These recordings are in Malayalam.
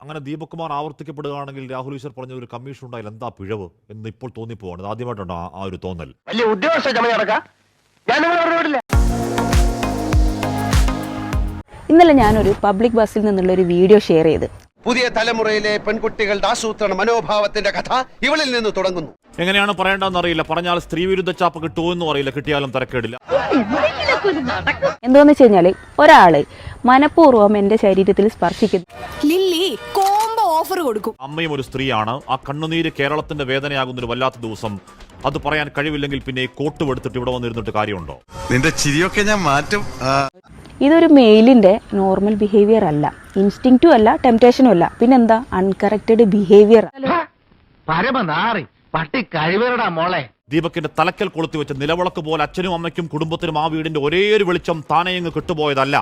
അങ്ങനെ ദീപക് കുമാർ ആവർത്തിക്കപ്പെടുകയാണെങ്കിൽ രാഹുൽ ഈശ്വർ പറഞ്ഞ ഒരു കമ്മീഷൻ ഉണ്ടായാൽ എന്താ പിഴവ് എന്ന് ഇപ്പോൾ തോന്നിപ്പോവാണ്. ഇത് ആദ്യമായിട്ടുണ്ടോ ആ- ഒരു തോന്നൽ. വലിയ ഉദ്യോഗസ്ഥ ഇന്നലെ ഞാനൊരു പബ്ലിക് ബസ്സിൽ നിന്നുള്ള ഒരു വീഡിയോ ഷെയർ ചെയ്ത് പുതിയ തലമുറയിലെ പെൺകുട്ടികളുടെ ആസൂത്രണ മനോഭാവത്തിന്റെ കഥ ഇവളിൽ നിന്ന് തുടങ്ങുന്നു. എങ്ങനെയാണ് പറയേണ്ടതെന്ന് അറിയില്ല. പറഞ്ഞാൽ സ്ത്രീ വിരുദ്ധ ചാപ്പ് കിട്ടുമോ എന്നും അറിയില്ല. കിട്ടിയാലും തിരക്കേടില്ല. എന്തോന്ന് വെച്ച് കഴിഞ്ഞാൽ ഒരാൾ മനഃപൂർവം എന്റെ ശരീരത്തിൽ സ്പർശിക്കുന്നു. ലില്ലി കോംബോ ഓഫർ കൊടുക്കും. അമ്മയും ഒരു സ്ത്രീയാണ്. ആ കണ്ണുനീര് കേരളത്തിന്റെ വേദനയാകുന്ന ഒരു വല്ലാത്ത ദിവസം. അത് പറയാൻ കഴിവില്ലെങ്കിൽ പിന്നെ കോട്ട് എടുത്തിട്ട് ഇവിടെ വന്നിരുന്നിട്ട് കാര്യമുണ്ടോ? നിന്റെ ചിരിയൊക്കെ ഞാൻ മാറ്റും. ഇതൊരു മെയിലിന്റെ നോർമൽ ബിഹേവിയർ അല്ല. ഇൻസ്റ്റിങ്റ്റും അല്ല ടെംപ്റ്റേഷനും അല്ല. പിന്നെന്താ? അൺകറക്റ്റഡ് ബിഹേവിയർ ദീപക്കിന്റെ പട്ടി കഴിവരടാ മോളെ. ദീപക്കിന്റെ തലക്കൽ കൊളുത്തി വെച്ച നിലവിളക്ക് പോലെ അച്ഛനും അമ്മയ്ക്കും കുടുംബത്തിനും ആ വീടിന്റെ ഒരേയൊരു ഒരു വെളിച്ചം താനെയങ്ങ് കിട്ടുപോയതല്ല.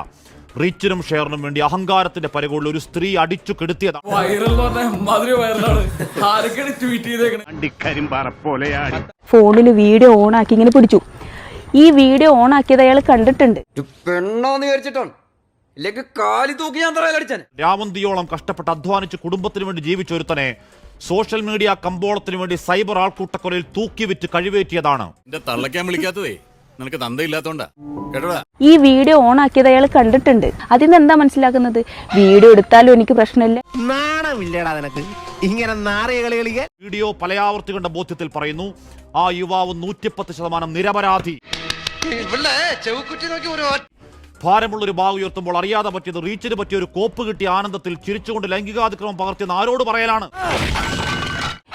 റീച്ചിനും ഷെയറിനും വേണ്ടി അഹങ്കാരത്തിന്റെ പരകളിൽ ഒരു സ്ത്രീ അടിച്ചു കെടുത്തിയതാണ് ഫോണിൽ വീഡിയോ ഓൺ ആക്കി ഇങ്ങനെ പിടിച്ചു. ഈ വീഡിയോ ഓൺ ആക്കിയത് അയാൾ കണ്ടിട്ടുണ്ട്. പെണ്ണോന്ന് വിചാരിച്ചിട്ടാണ്. രാവന്തിയോളം കഷ്ടപ്പെട്ട് അധ്വാനിച്ച് കുടുംബത്തിന് വേണ്ടി ജീവിച്ചൊരുത്തനെ സോഷ്യൽ മീഡിയ കമ്പോളത്തിന് വേണ്ടി സൈബർ ആൾക്കൂട്ടക്കൊലയിൽ തൂക്കി വിറ്റ് കഴിവേറ്റിയതാണ്. എന്റെ തള്ളക്കാൻ വിളിക്കാത്തതേ. നിനക്ക് തന്തയില്ലാത്തോണ്ടാ. കേട്ടോടാ? ഈ വീഡിയോ ഓൺ ആക്കിയത് അയാൾ കണ്ടിട്ടുണ്ട്. അതിൽ നിന്ന് എന്താ മനസ്സിലാക്കുന്നത്? വീഡിയോ എടുത്താലും എനിക്ക് പ്രശ്നമില്ല. നാണമില്ലടാ നിനക്ക്. ഇങ്ങനെ നാറിയ കളി കളിക്കാൻ. വീഡിയോ പലയാവർത്തി കണ്ട ബോധ്യത്തിൽ പറയുന്നു ആ യുവാവ് നൂറ്റിപ്പത്ത് ശതമാനം നിരപരാധി. ഭാരമുള്ള ഒരു ബാഗ് ഉയർത്തുമ്പോൾ അറിയാതെ പറ്റിയത് റീച്ചിന് പറ്റിയ ഒരു കോപ്പ് കിട്ടിയ ആനന്ദത്തിൽ ചിരിച്ചുകൊണ്ട് ലൈംഗികാതിക്രമം പകർത്തിയെന്ന് ആരോട് പറയലാണ്?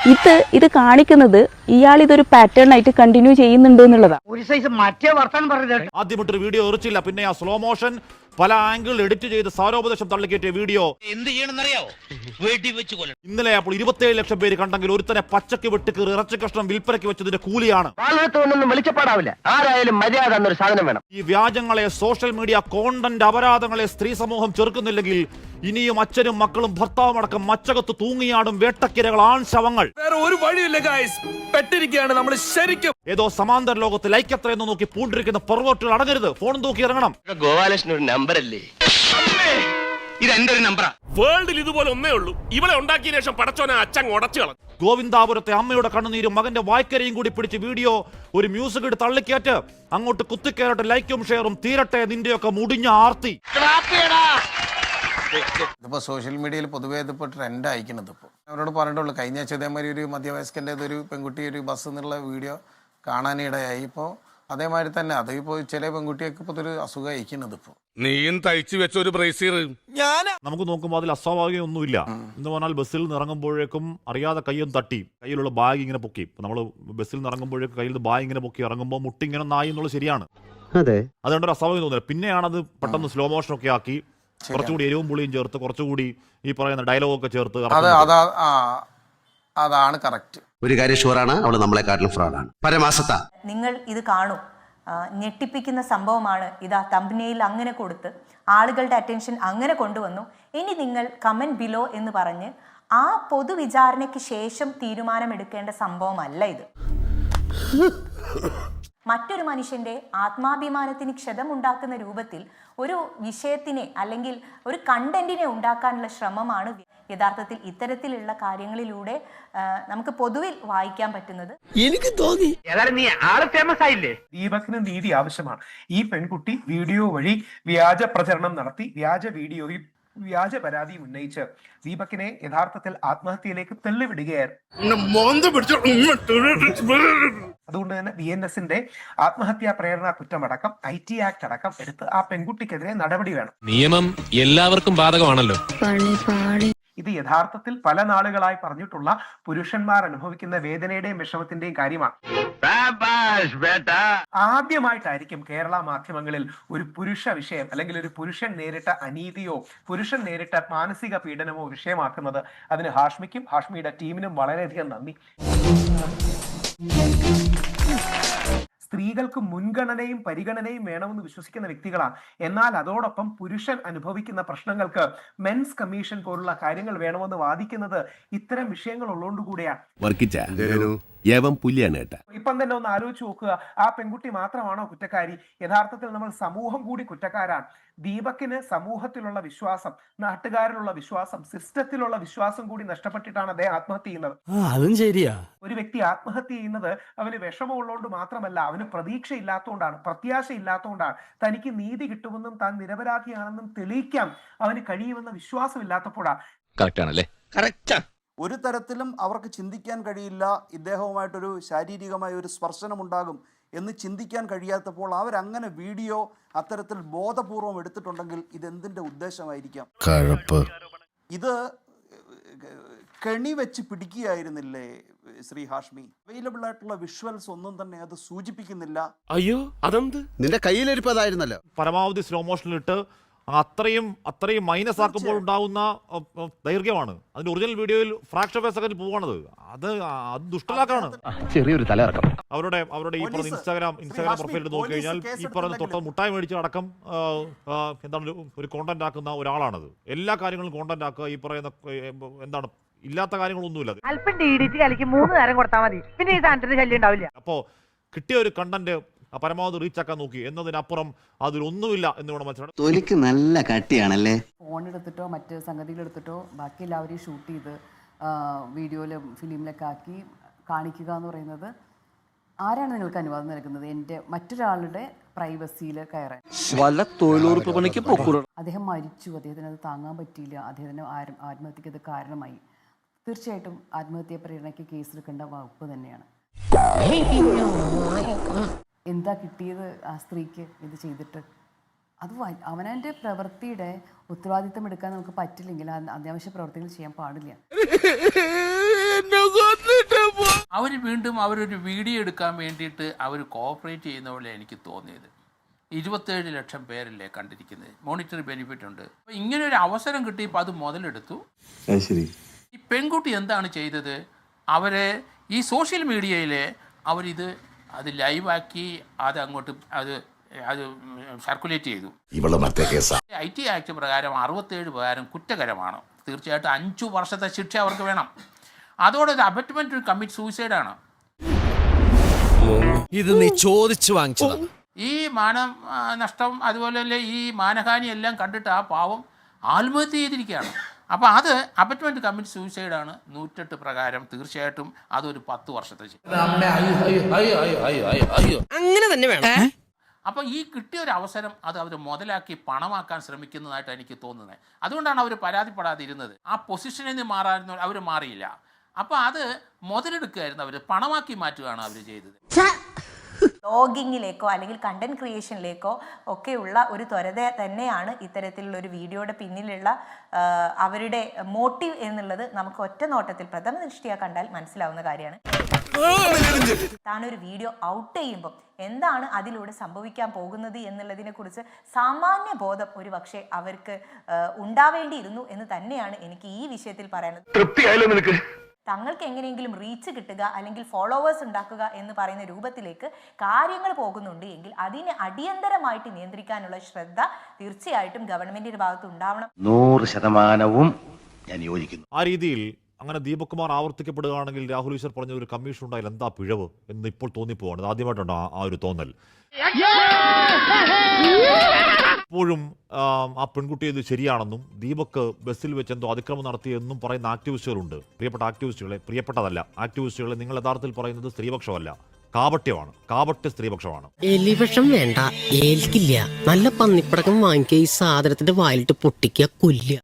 ഇത് ഇത് കാണിക്കുന്നത് ഇയാൾ ഇതൊരു പാറ്റേൺ ആയിട്ട് കണ്ടിന്യൂ ചെയ്യുന്നുണ്ട് എന്നുള്ളതാണ് ഒരു സൈസ് മറ്റേ വർത്താൻ പറഞ്ഞത് ആദ്യമിട്ടൊരു വീഡിയോ എറിച്ചില്ല പിന്നെ ആ സ്ലോ മോഷൻ പല ആംഗിൾ എഡിറ്റ് ചെയ്ത് സാരോപദേശം തള്ളിക്കേറ്റിയ വീഡിയോ. എന്ത് ചെയ്യണമെന്നറിയാവോ? വെടി വെച്ച് കൊല്ലണം. ഇന്നലെ അപ്പോൾ ഇരുപത്തിയേഴ് ലക്ഷം പേര് കണ്ടെങ്കിൽ ഒരുത്തനെ പച്ചക്ക് വെട്ടിക്കീറി ഇറച്ചി കഷ്ണം വിൽപ്പനയ്ക്ക് വെച്ചതിന്റെ കൂലിയാണ്. വെളിച്ചപ്പാടാവില്ല. ആരായാലും മര്യാദ എന്നൊരു സാധനം വേണം. ഈ വ്യാജങ്ങളെ സോഷ്യൽ മീഡിയ കോണ്ടന്റ് അപരാധങ്ങളെ സ്ത്രീ സമൂഹം ചെറുക്കുന്നില്ലെങ്കിൽ ഇനിയും അച്ഛനും മക്കളും ഭർത്താവും അടക്കം മച്ചകത്ത് തൂങ്ങിയാടും വേട്ടക്കിരകൾ ആൺ ശവങ്ങൾ വേറെ ഒരു വഴിയില്ല ഗായ്സ് പെട്ടിരിക്കുകയാണ് നമ്മൾ ശരിക്കും. ഏതോ സമാന്തര ലോകത്ത് ലൈക്ക് എത്രയെന്ന് നോക്കി പൂണ്ടിരിക്കുന്ന പെർവോട്ടുകൾ അടങ്ങരുത്. ഫോൺ തൂക്കി ഇറങ്ങണം. ഗോപാലകൃഷ്ണൻ നമ്പർ ഇത് എന്റെ ഒരു നമ്പറാ. വേൾഡിൽ ഇതുപോലെ ഒന്നേ ഉള്ളൂ. ഇവളെ ഉണ്ടാക്കിയ ശേഷം പടച്ചോനെ അച്ഛൻ ഉടച്ചു കളഞ്ഞു. ഗോവിന്ദാപുരത്തെ അമ്മയുടെ കണ്ണുനീരും മകന്റെ വായ്ക്കരയും കൂടി പിടിച്ച് വീഡിയോ ഒരു മ്യൂസിക് എടുത്ത് തള്ളിക്കേറ്റ് അങ്ങോട്ട് കുത്തിക്കയറട്ടെ ലൈക്കും ഷെയറും തീരട്ടെ നിന്റെയൊക്കെ മുടിഞ്ഞ ആർത്തി. ഇതിപ്പോൾ സോഷ്യൽ മീഡിയയിൽ പൊതുവേ ഇതിപ്പോൾ ട്രെൻഡ് അയക്കുന്നത് ഇപ്പോ. അവരോട് പറഞ്ഞിട്ടുള്ളൂ കഴിഞ്ഞ ആഴ്ച ഇതേമാതിരി ഒരു മധ്യവയസ്കന്റെ ഒരു പെൺകുട്ടി ഒരു ബസ് എന്നുള്ള വീഡിയോ കാണാനിടയായി. ഇപ്പോൾ അതേമാതിരി തന്നെ അത് ഇപ്പോൾ ചില പെൺകുട്ടിയൊക്കെ ഇപ്പോൾ ഒരു അസുഖം അയക്കുന്നത് ഇപ്പോൾ നീയും തയ്ച്ചു വെച്ച ഒരു ബ്രേസീർ നമുക്ക് നോക്കുമ്പോൾ അതിൽ അസ്വാഭാവികമൊന്നുമില്ല എന്ന് പറഞ്ഞാൽ ബസ്സിൽ നിന്ന് ഇറങ്ങുമ്പോഴേക്കും അറിയാതെ കയ്യും തട്ടി കയ്യിലുള്ള ബാഗ് ഇങ്ങനെ പൊക്കി. നമ്മൾ ബസ്സിൽ നിന്ന് ഇറങ്ങുമ്പോഴേക്കും കയ്യിൽ നിന്ന് ബാഗ് ഇങ്ങനെ പൊക്കി ഇറങ്ങുമ്പോൾ മുട്ടി ഇങ്ങനെ നായി എന്നുള്ളത് ശരിയാണ്. അതെ. അതുകൊണ്ട് ഒരു അസ്വാഭാവികം തോന്നില്ല. പിന്നെയാണ് അത് പെട്ടെന്ന് സ്ലോ മോഷൻ ഒക്കെ ആക്കി കുറച്ചുകൂടി എരിവും പുളിയും ചേർത്ത് കുറച്ചുകൂടി ഈ പറയുന്ന ഡയലോഗ് ഒക്കെ ചേർത്ത് അതാണ് കറക്റ്റ് ഒരു കാര്യം ഷുവറാണ് അവൾ നമ്മളെക്കാട്ടിലും ഫ്രോഡാണ്. പരമാസത്ത. നിങ്ങൾ ഇത് കാണും. ഞെട്ടിപ്പിക്കുന്ന സംഭവമാണ് ഇതാ തമ്പനയിൽ അങ്ങനെ കൊടുത്ത് ആളുകളുടെ അറ്റൻഷൻ അങ്ങനെ കൊണ്ടുവന്നു. ഇനി നിങ്ങൾ കമന്റ് ബിലോ എന്ന് പറഞ്ഞ് ആ പൊതുവിചാരണയ്ക്ക് ശേഷം തീരുമാനമെടുക്കേണ്ട സംഭവമല്ല ഇത്. മറ്റൊരു മനുഷ്യന്റെ ആത്മാഭിമാനത്തിന് ക്ഷതമുണ്ടാക്കുന്ന രൂപത്തിൽ ഒരു വിഷയത്തിനെ അല്ലെങ്കിൽ ഒരു കണ്ടന്റിനെ ഉണ്ടാക്കാനുള്ള ശ്രമമാണ് യഥാർത്ഥത്തിൽ ഇത്തരത്തിലുള്ള കാര്യങ്ങളിലൂടെ നമുക്ക് പൊതുവിൽ വായിക്കാൻ പറ്റുന്നത്. എനിക്ക് തോന്നി. നീ ആൾ ഫേമസ് ആയില്ലേ? ദീപകിന് നീതി ആവശ്യമാണ്. ഈ പെൺകുട്ടി വീഡിയോ വഴി വ്യാജ പ്രചരണം നടത്തി വ്യാജ വീഡിയോയും വ്യാജ പരാതി ഉന്നയിച്ച് ദീപകിനെ യഥാർത്ഥത്തിൽ ആത്മഹത്യയിലേക്ക് തെള്ളിവിടുകയായിരുന്നു. അതുകൊണ്ട് തന്നെ ബി എൻ എസിന്റെ ആത്മഹത്യാ പ്രേരണ കുറ്റമടക്കം ഐ ടി ആക്ട് അടക്കം എടുത്ത് ആ പെൺകുട്ടിക്കെതിരെ നടപടി വേണം. നിയമം എല്ലാവർക്കും ബാധകമാണല്ലോ. ഇത് യഥാർത്ഥത്തിൽ പല നാളുകളായി പറഞ്ഞിട്ടുള്ള പുരുഷന്മാർ അനുഭവിക്കുന്ന വേദനയുടെയും വിഷമത്തിന്റെയും കാര്യമാണ്. ആദ്യമായിട്ടായിരിക്കും കേരള മാധ്യമങ്ങളിൽ ഒരു പുരുഷ വിഷയം അല്ലെങ്കിൽ ഒരു പുരുഷൻ നേരിട്ട അനീതിയോ പുരുഷൻ നേരിട്ട മാനസിക പീഡനമോ വിഷയമാക്കുന്നത് അതിന് ഹാഷ്മിക്കും ഹാഷ്മിയുടെ ടീമിനും വളരെയധികം നന്ദി. സ്ത്രീകൾക്ക് മുൻഗണനയും പരിഗണനയും വേണമെന്ന് വിശ്വസിക്കുന്ന വ്യക്തികളാണ് എന്നാൽ അതോടൊപ്പം പുരുഷൻ അനുഭവിക്കുന്ന പ്രശ്നങ്ങൾക്ക് മെൻസ് കമ്മീഷൻ പോലുള്ള കാര്യങ്ങൾ വേണമെന്ന് വാദിക്കുന്നത് ഇത്തരം വിഷയങ്ങൾ ഉള്ളതുകൊണ്ട് കൂടെയാണ് യവൻ പുലിയാണ് കേട്ടാ ഇപ്പം തന്നെ ഒന്ന് ആലോചിച്ച് നോക്കുക. ആ പെൺകുട്ടി മാത്രമാണോ കുറ്റക്കാരി? യഥാർത്ഥത്തിൽ നമ്മൾ സമൂഹം കൂടി കുറ്റക്കാരാണ്. ദീപക്കിന് സമൂഹത്തിലുള്ള വിശ്വാസം നാട്ടുകാരിലുള്ള വിശ്വാസം സിസ്റ്റത്തിലുള്ള വിശ്വാസം കൂടി നഷ്ടപ്പെട്ടിട്ടാണ് അദ്ദേഹം ആത്മഹത്യ ചെയ്യുന്നത്. അതും ശരിയാ. ഒരു വ്യക്തി ആത്മഹത്യ ചെയ്യുന്നത് അവന് വിഷമമുള്ളതുകൊണ്ട് മാത്രമല്ല അവന് പ്രതീക്ഷ ഇല്ലാത്തതുകൊണ്ടാണ് പ്രത്യാശ ഇല്ലാത്തതുകൊണ്ടാണ് തനിക്ക് നീതി കിട്ടുമെന്നും താൻ നിരപരാധിയാണെന്നും തെളിയിക്കാൻ അവന് കഴിയുമെന്ന വിശ്വാസം ഇല്ലാത്തപ്പോഴാണ് കറക്റ്റ് ആണല്ലേ കറക്റ്റാ ഒരു തരത്തിലും അവർക്ക് ചിന്തിക്കാൻ കഴിയില്ല. ഇദ്ദേഹവുമായിട്ടൊരു ശാരീരികമായ ഒരു സ്പർശനമുണ്ടാകും എന്ന് ചിന്തിക്കാൻ കഴിയാത്തപ്പോൾ അവരങ്ങനെ വീഡിയോ അത്തരത്തിൽ ബോധപൂർവം എടുത്തിട്ടുണ്ടെങ്കിൽ ഇതെന്തിന്റെ ഉദ്ദേശമായിരിക്കാം? കഴപ്പ്. ഇത് കെണി വെച്ച് പിടിക്കുകയായിരുന്നില്ലേ ശ്രീ ഹാഷ്മി? അവൈലബിൾ ആയിട്ടുള്ള വിഷ്വൽസ് ഒന്നും തന്നെ അത് സൂചിപ്പിക്കുന്നില്ല. അയ്യോ അതെന്ത്? നിന്റെ കയ്യിലിരിപ്പതായിരുന്നല്ലോ പരമാവധി സ്ലോ മോഷനിലിട്ട് അത്രയും അത്രയും മൈനസ് ആക്കുമ്പോൾ ഉണ്ടാവുന്ന ദൈർഘ്യമാണ്. അതിന്റെ ഒറിജിനൽ വീഡിയോയിൽ ഫ്രാക്ഷൻ ഓഫ് സെക്കൻഡ് പോവാണത്. അത് അത് ദുഷ്ടലാക്കാണ് ചെറിയൊരു തലയിറക്കം അവരുടെ അവരുടെ ഈ പറഞ്ഞ ഇൻസ്റ്റാഗ്രാം ഇൻസ്റ്റാഗ്രാം പ്രൊഫൈലിൽ പ്രൊഫൈൽ നോക്കി കഴിഞ്ഞാൽ ഈ പറഞ്ഞ തൊട്ട് മുട്ടായി മേടിച്ച് അടക്കം എന്താണ് ഒരു- കോണ്ടന്റ് ആക്കുന്ന ഒരാളാണത്. എല്ലാ കാര്യങ്ങളും കോണ്ടന്റ് ആക്കുക ഈ പറയുന്ന എന്താണ് ഇല്ലാത്ത കാര്യങ്ങളൊന്നുമില്ല. അല്പം ഡി ഡി ടി കലക്കി മൂന്ന് നേരം കൊടുത്താൽ മതി. പിന്നെ ഈ സാധനത്തിന് ശല്യം ഉണ്ടാവില്ല. അപ്പോ കിട്ടിയ ഒരു കണ്ടന്റ് പരമാവധി റീച്ച് ആക്കാൻ നോക്കി. എന്നതിനപ്പുറം അതിലൊന്നുമില്ല എന്ന് വേണം മനസ്സിലാക്കാൻ തൊലിക്ക് നല്ല കട്ടിയാണല്ലേ? ഫോൺ എടുത്തിട്ടോ മറ്റ് സംഗതികൾ എടുത്തിട്ടോ ബാക്കി എല്ലാവരെയും ഷൂട്ട് ചെയ്ത് വീഡിയോയിലും ഫിലിമിലൊക്കെ ആക്കി കാണിക്കുക എന്ന് പറയുന്നത് ആരാണ് നിങ്ങൾക്ക് അനുവാദം നൽകുന്നത്? എന്റെ മറ്റൊരാളുടെ പ്രൈവസിയിൽ കയറാൻ. വല്ല തൊഴിലുറപ്പ് പണിക്ക് അദ്ദേഹം മരിച്ചു. അദ്ദേഹത്തിന് അത് താങ്ങാൻ പറ്റിയില്ല. അദ്ദേഹത്തിന് ആരും ആത്മഹത്യക്ക് അത് കാരണമായി. തീർച്ചയായിട്ടും ആത്മഹത്യാ പ്രേരണയ്ക്ക് കേസെടുക്കേണ്ട വകുപ്പ് തന്നെയാണ്. എന്താ കിട്ടിയത് ആ സ്ത്രീക്ക് ഇത് ചെയ്തിട്ട്? അത് അവനവന്റെ പ്രവൃത്തിയുടെ ഉത്തരവാദിത്തം എടുക്കാൻ നമുക്ക് പറ്റില്ലെങ്കിൽ അത്യാവശ്യ പ്രവർത്തികൾ ചെയ്യാൻ പാടില്ല. അവർ വീണ്ടും അവരൊരു വീഡിയോ എടുക്കാൻ വേണ്ടിയിട്ട് അവർ കോപ്പറേറ്റ് ചെയ്യുന്ന പോലെ എനിക്ക് തോന്നിയത്. ഇരുപത്തേഴ് ലക്ഷം പേരല്ലേ കണ്ടിരിക്കുന്നത്. മോണിറ്ററി ബെനിഫിറ്റ് ഉണ്ട്. അപ്പോൾ ഇങ്ങനെ ഒരു അവസരം കിട്ടിയപ്പോൾ അത് മുതലെടുത്തു. ശരി. ഈ പെൺകുട്ടി എന്താണ് ചെയ്തത്? അവരെ ഈ സോഷ്യൽ മീഡിയയിലെ അവരിത് അത് ലൈവാക്കി അത് അങ്ങോട്ട് അത് അത് സർക്കുലേറ്റ് ചെയ്തു. ഐ ടി ആക്ട് പ്രകാരം അറുപത്തേഴ് പ്രകാരം കുറ്റകരമാണ്. തീർച്ചയായിട്ടും അഞ്ചു വർഷത്തെ ശിക്ഷ അവർക്ക് വേണം. അതോടെ അബറ്റ്മെന്റ് കമ്മിറ്റ് സൂയിസൈഡാണ് ഇത് നീ ചോദിച്ചു വാങ്ങിച്ചതാ. ഈ മാന നഷ്ടം അതുപോലെ തന്നെ ഈ മാനഹാനി എല്ലാം കണ്ടിട്ട് ആ പാവം ആത്മഹത്യ ചെയ്തിരിക്കുകയാണ്. അപ്പോൾ അത് അപറ്റ്മെന്റ് കമ്മിറ്റ് സൂയിസൈഡാണ് നൂറ്റെട്ട് പ്രകാരം തീർച്ചയായിട്ടും അതൊരു പത്ത് വർഷത്തെ അങ്ങനെ തന്നെ വേണം. അപ്പോൾ ഈ കിട്ടിയ ഒരു അവസരം അത് അവർ മുതലാക്കി പണമാക്കാൻ ശ്രമിക്കുന്നതായിട്ട് എനിക്ക് തോന്നുന്നത് അതുകൊണ്ടാണ് അവർ പരാതിപ്പെടാതിരുന്നത്. ആ പൊസിഷനിൽ നിന്ന് മാറാൻ അവർ മാറിയില്ല. അപ്പോൾ അത് മുതലെടുക്കുകയായിരുന്നു അവർ പണമാക്കി മാറ്റുകയാണ് അവർ ചെയ്തത്. വ്ളോഗിങ്ങിലേക്കോ അല്ലെങ്കിൽ കണ്ടന്റ് ക്രിയേഷനിലേക്കോ ഒക്കെയുള്ള ഒരു ത്വരത തന്നെയാണ് ഇത്തരത്തിലുള്ള ഒരു വീഡിയോയുടെ പിന്നിലുള്ള അവരുടെ മോട്ടീവ് എന്നുള്ളത് നമുക്ക് ഒറ്റ നോട്ടത്തിൽ പ്രഥമ ദൃഷ്ടിയാ കണ്ടാൽ മനസ്സിലാവുന്ന കാര്യമാണ്. താനൊരു വീഡിയോ ഔട്ട് ചെയ്യുമ്പോൾ എന്താണ് അതിലൂടെ സംഭവിക്കാൻ പോകുന്നത് എന്നുള്ളതിനെ കുറിച്ച് സാമാന്യ ബോധം ഒരു പക്ഷേ അവർക്ക് ഉണ്ടാവേണ്ടിയിരുന്നു എന്ന് തന്നെയാണ് എനിക്ക് ഈ വിഷയത്തിൽ പറയാനുള്ളത്. തങ്ങൾക്ക് എങ്ങനെയെങ്കിലും റീച്ച് കിട്ടുക അല്ലെങ്കിൽ ഫോളോവേഴ്സ് ഉണ്ടാക്കുക എന്ന് പറയുന്ന രൂപത്തിലേക്ക് കാര്യങ്ങൾ പോകുന്നുണ്ട് എങ്കിൽ അതിനെ അടിയന്തരമായിട്ട് നിയന്ത്രിക്കാനുള്ള ശ്രദ്ധ തീർച്ചയായിട്ടും ഗവൺമെന്റിന്റെ ഭാഗത്ത് ഉണ്ടാവണം. നൂറ് ശതമാനവും ഞാൻ യോജിക്കുന്നു. ആ രീതിയിൽ അങ്ങനെ ദീപകുമാർ ആവർത്തിക്കപ്പെടുകയാണെങ്കിൽ രാഹുൽ ഈശ്വർ പറഞ്ഞ ഒരു കമ്മീഷൻ ഉണ്ടായാൽ എന്താ പിഴവ് എന്ന് ഇപ്പോൾ തോന്നിപ്പോവാണ്. ആദ്യമായിട്ടുണ്ട് ആ- ഒരു തോന്നൽ. ഇപ്പോഴും ആ പെൺകുട്ടി ഇത് ശരിയാണെന്നും ദീപക് ബസ്സിൽ വെച്ച് എന്തോ അതിക്രമം നടത്തിയെന്നും പറയുന്ന ആക്ടിവിസ്റ്റുകളുണ്ട്. പ്രിയപ്പെട്ട ആക്ടിവിസ്റ്റുകളെ പ്രിയപ്പെട്ടതല്ല ആക്ടിവിസ്റ്റുകളെ നിങ്ങൾ യഥാർത്ഥത്തിൽ പറയുന്നത് സ്ത്രീപക്ഷമല്ല കാപട്യമാണ് കാപട്യ സ്ത്രീപക്ഷമാണ്. എലിപക്ഷം വേണ്ട ഏൽക്കില്ല നല്ല പന്നിപ്പടക്കം വാങ്ങിക്കുക ഈ സാധനത്തിന്റെ വായിലിട്ട് പൊട്ടിക്കുക കൊല്ലുക.